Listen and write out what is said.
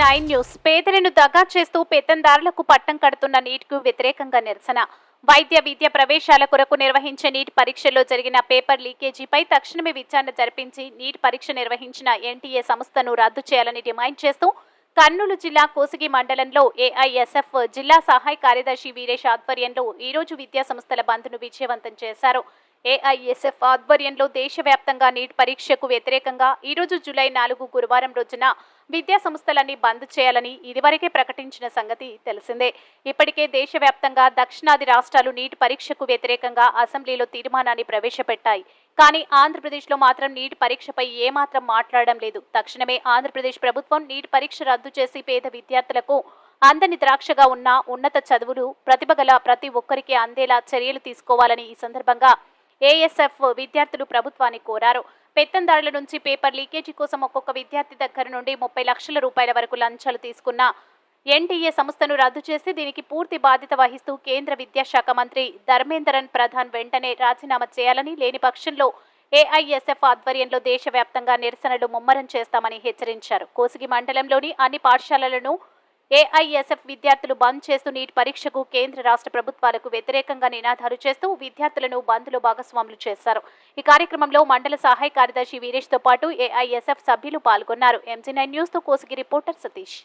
Nine news. పేదలను దగా చేస్తూ పెత్తందారులకు పట్టం కడుతున్న నీట్కు వ్యతిరేకంగా నిరసన. వైద్య విద్య ప్రవేశాల కొరకు నిర్వహించే నీట్ పరీక్షల్లో జరిగిన పేపర్ లీకేజీపై తక్షణమే విచారణ జరిపించి నీట్ పరీక్ష నిర్వహించిన ఎన్టీఏ సంస్థను రద్దు చేయాలని డిమాండ్ చేస్తూ కర్నూలు జిల్లా కోసిగి మండలంలో ఏఐఎస్ఎఫ్ జిల్లా సహాయ కార్యదర్శి వీరేష్ ఆధ్వర్యంలో ఈ రోజు బంద్ను విజయవంతం చేశారు. ఏఐఎస్ఎఫ్ ఆధ్వర్యంలో దేశవ్యాప్తంగా నీట్ పరీక్షకు వ్యతిరేకంగా ఈరోజు జూలై నాలుగు గురువారం రోజున విద్యా సంస్థలన్నీ బంద్ చేయాలని ఇదివరకే ప్రకటించిన సంగతి తెలిసిందే. ఇప్పటికే దేశవ్యాప్తంగా దక్షిణాది రాష్ట్రాలు నీట్ పరీక్షకు వ్యతిరేకంగా అసెంబ్లీలో తీర్మానాన్ని ప్రవేశపెట్టాయి. కానీ ఆంధ్రప్రదేశ్లో మాత్రం నీట్ పరీక్షపై ఏమాత్రం మాట్లాడడం లేదు. తక్షణమే ఆంధ్రప్రదేశ్ ప్రభుత్వం నీట్ పరీక్ష రద్దు చేసి పేద విద్యార్థులకు అందని ద్రాక్షగా ఉన్న ఉన్నత చదువులు ప్రతిభ గల ప్రతి ఒక్కరికి అందేలా చర్యలు తీసుకోవాలని ఈ సందర్భంగా ఏఎస్ఎఫ్ విద్యార్థులు ప్రభుత్వాన్ని కోరారు. పెత్తందారుల నుంచి పేపర్ లీకేజీ కోసం ఒక్కొక్క విద్యార్థి దగ్గర నుండి ముప్పై లక్షల రూపాయల వరకు లంచాలు తీసుకున్న ఎన్టీఏ సంస్థను రద్దు చేసి దీనికి పూర్తి బాధ్యత వహిస్తూ కేంద్ర విద్యాశాఖ మంత్రి ధర్మేంద్రన్ ప్రధాన్ వెంటనే రాజీనామా చేయాలని లేని పక్షంలో ఏఐఎస్ఎఫ్ ఆధ్వర్యంలో దేశవ్యాప్తంగా నిరసనలు ముమ్మరం చేస్తామని హెచ్చరించారు. కోసిగి మండలంలోని అన్ని పాఠశాలలను ఏఐఎస్ఎఫ్ విద్యార్థులు బంద్ చేస్తూ నీట్ పరీక్షకు కేంద్ర రాష్ట్ర ప్రభుత్వాలకు వ్యతిరేకంగా నినాదాలు చేస్తూ విద్యార్థులను బంద్లో భాగస్వాములు చేశారు. ఈ కార్యక్రమంలో మండల సహాయ కార్యదర్శి వీరేష్తో పాటు ఏఐఎస్ఎఫ్ సభ్యులు పాల్గొన్నారు. ఎంజీ నైన్ న్యూస్తో కోసిగి రిపోర్టర్ సతీష్.